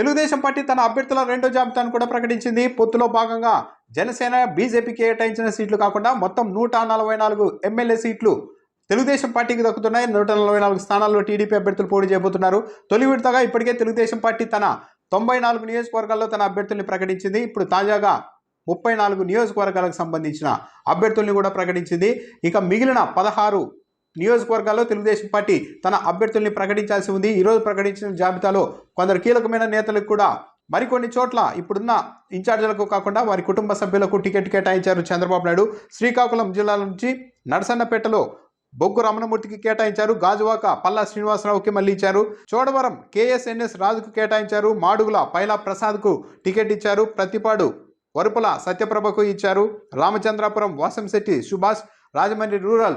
Telugu Desam party తన అభ్యర్థుల రెండో జాబితాను కూడా ప్రకటించింది. పొత్తులో భాగంగా జనసేన బీజేపీ కేటాయించిన సీట్లు కాకుండా మొత్తం నూట నలభై నాలుగు ఎమ్మెల్యే సీట్లు తెలుగుదేశం పార్టీకి దక్కుతున్నాయి. నూట నలభై నాలుగు స్థానాల్లో టీడీపీ అభ్యర్థులు పోటీ చేయబోతున్నారు. తొలి విడతగా ఇప్పటికే తెలుగుదేశం పార్టీ తన తొంభై నాలుగు నియోజకవర్గాల్లో తన అభ్యర్థుల్ని ప్రకటించింది. ఇప్పుడు తాజాగా ముప్పై నాలుగు నియోజకవర్గాలకు సంబంధించిన అభ్యర్థుల్ని కూడా ప్రకటించింది. ఇక మిగిలిన పదహారు నియోజకవర్గాల్లో తెలుగుదేశం పార్టీ తన అభ్యర్థుల్ని ప్రకటించాల్సి ఉంది. ఈరోజు ప్రకటించిన జాబితాలో కొందరు కీలకమైన నేతలకు కూడా మరికొన్ని చోట్ల ఇప్పుడున్న ఇన్ఛార్జీలకు కాకుండా వారి కుటుంబ సభ్యులకు టికెట్ కేటాయించారు చంద్రబాబు నాయుడు. శ్రీకాకుళం జిల్లా నుంచి నరసన్నపేటలో బొగ్గు రమణమూర్తికి కేటాయించారు. గాజువాక పల్లా శ్రీనివాసరావుకి మళ్ళీ ఇచ్చారు. చోడవరం కేఎస్ఎన్ఎస్ రాజుకు కేటాయించారు. మాడుగుల పైలా ప్రసాద్కు టికెట్ ఇచ్చారు. ప్రతిపాడు వరుపుల సత్యప్రభకు ఇచ్చారు. రామచంద్రాపురం వాసంశెట్టి సుభాష్ రాజమండ్రి రూరల్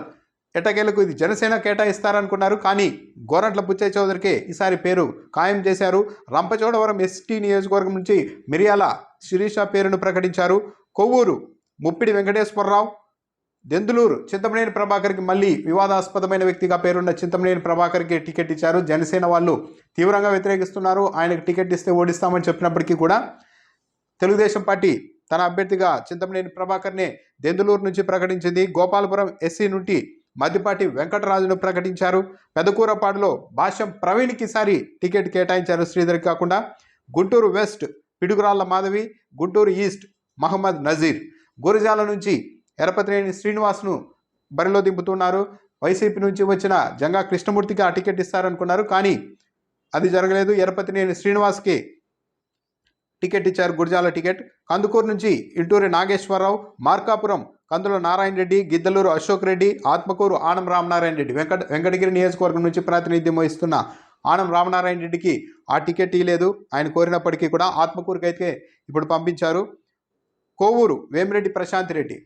ఎటకేలకు ఇది జనసేన కేటాయిస్తారనుకున్నారు. కానీ గోరంట్ల బుచ్చయ్య చౌదరికి ఈసారి పేరు ఖాయం చేశారు. రంపచోడవరం ఎస్టీ నియోజకవర్గం నుంచి మిరియాల శిరీష పేరును ప్రకటించారు. కొవ్వూరు ముప్పిడి వెంకటేశ్వరరావు దెందులూరు చింతమనేని ప్రభాకర్కి మళ్ళీ వివాదాస్పదమైన వ్యక్తిగా పేరున్న చింతమనేని ప్రభాకర్కి టికెట్ ఇచ్చారు. జనసేన వాళ్ళు తీవ్రంగా వ్యతిరేకిస్తున్నారు. ఆయనకు టికెట్ ఇస్తే ఓడిస్తామని చెప్పినప్పటికీ కూడా తెలుగుదేశం పార్టీ తన అభ్యర్థిగా చింతమనేని ప్రభాకర్నే దెందులూరు నుంచి ప్రకటించింది. గోపాలపురం ఎస్సీ నుండి మద్దిపాటి వెంకటరాజును ప్రకటించారు. పెదకూరపాడులో భాష్యం ప్రవీణ్కి సారి టికెట్ కేటాయించారు శ్రీధర్ కాకుండా గుంటూరు వెస్ట్ పిడుగురాళ్ళ మాధవి గుంటూరు ఈస్ట్ మహమ్మద్ నజీర్. గురజాల నుంచి ఎరపతినేని శ్రీనివాస్ను బరిలో దింపుతున్నారు. వైసీపీ నుంచి వచ్చిన జంగా కృష్ణమూర్తికి ఆ టికెట్ ఇస్తారనుకున్నారు. కానీ అది జరగలేదు. ఎరపతినేని శ్రీనివాస్కి టికెట్ ఇచ్చారు గురజాల టికెట్. కందుకూరు నుంచి ఇంటూరి నాగేశ్వరరావు మార్కాపురం కందుల నారాయణ రెడ్డి గిద్దలూరు అశోక్ రెడ్డి ఆత్మకూరు ఆనం రామనారాయణ రెడ్డి. వెంకట వెంకటగిరి నియోజకవర్గం నుంచి ప్రాతినిధ్యం వహిస్తున్న ఆనం రామనారాయణ రెడ్డికి ఆ టికెట్ ఇవ్వలేదు ఆయన కోరినప్పటికీ కూడా ఆత్మకూరుకి అయితే ఇప్పుడు పంపించారు. కోవూరు వేమిరెడ్డి ప్రశాంత్ రెడ్డి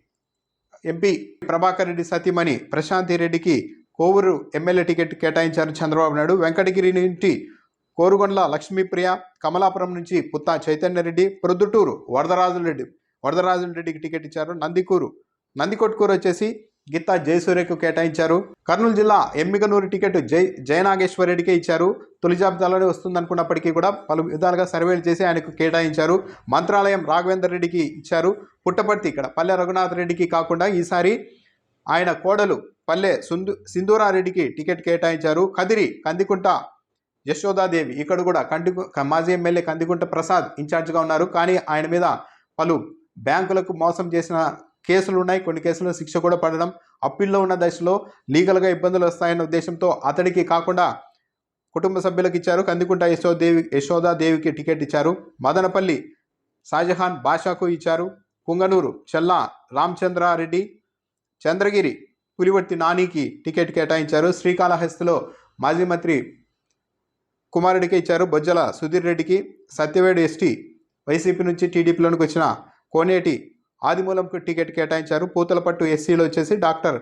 ఎంపీ ప్రభాకర్ రెడ్డి సతీమణి ప్రశాంతి రెడ్డికి కోవూరు ఎమ్మెల్యే టికెట్ కేటాయించారు చంద్రబాబు నాయుడు. వెంకటగిరి నుంచి కోరుగొండ్ల లక్ష్మీప్రియ కమలాపురం నుంచి పుత్తా చైతన్యరెడ్డి ప్రొద్దుటూరు వరదరాజులరెడ్డి వరదరాజులరెడ్డికి టికెట్ ఇచ్చారు. నందికూరు నందికొట్కూరు వచ్చేసి గిత్తా జయసూర్యకు కేటాయించారు. కర్నూలు జిల్లా ఎమ్మిగనూరు టికెట్ జై జయనాగేశ్వర రెడ్డికే ఇచ్చారు. తొలి జాబితాలోనే వస్తుందనుకున్నప్పటికీ కూడా పలు విధాలుగా సర్వేలు చేసి ఆయనకు కేటాయించారు. మంత్రాలయం రాఘవేందర్ రెడ్డికి ఇచ్చారు. పుట్టపర్తి ఇక్కడ పల్లె రఘునాథ్ రెడ్డికి కాకుండా ఈసారి ఆయన కోడలు పల్లె సుందు సింధూరారెడ్డికి టికెట్ కేటాయించారు. కదిరి కందికుంట యశోదాదేవి ఇక్కడ కూడా కంది మాజీ ఎమ్మెల్యే కందికుంట ప్రసాద్ ఇన్ఛార్జ్గా ఉన్నారు. కానీ ఆయన మీద పలు బ్యాంకులకు మోసం చేసిన కేసులు ఉన్నాయి కొన్ని కేసులు శిక్ష కూడా పడడం అప్పీల్లో ఉన్న దశలో లీగల్గా ఇబ్బందులు వస్తాయన్న ఉద్దేశంతో అతడికి కాకుండా కుటుంబ సభ్యులకు ఇచ్చారు. కందికుంట యశోదేవి యశోదాదేవికి టికెట్ ఇచ్చారు. మదనపల్లి షాజహాన్ బాషాకు ఇచ్చారు. పుంగనూరు చెల్లా రామచంద్రారెడ్డి చంద్రగిరి పులివర్తి నానికి టికెట్ కేటాయించారు. శ్రీకాళహస్తిలో మాజీ మంత్రి కుమారుడికి ఇచ్చారు. బొజ్జల సుధీర్ రెడ్డికి సత్యవేడు ఎస్టీ వైసీపీ నుంచి టీడీపీలోనికి వచ్చిన కోనేటి ఆదిమూలంకు టికెట్ కేటాయించారు. పూతలపట్టు ఎస్సీలో వచ్చేసి డాక్టర్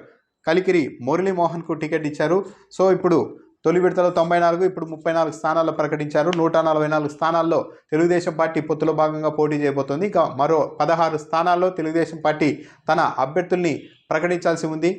కలికిరి మురళీమోహన్కు టికెట్ ఇచ్చారు. సో ఇప్పుడు తొలి విడతలో తొంభై నాలుగు ఇప్పుడు ముప్పై నాలుగు స్థానాల్లో ప్రకటించారు. నూట నలభై నాలుగు స్థానాల్లో తెలుగుదేశం పార్టీ పొత్తులో భాగంగా పోటీ చేయబోతోంది. ఇంకా మరో పదహారు స్థానాల్లో తెలుగుదేశం పార్టీ తన అభ్యర్థుల్ని ప్రకటించాల్సి ఉంది.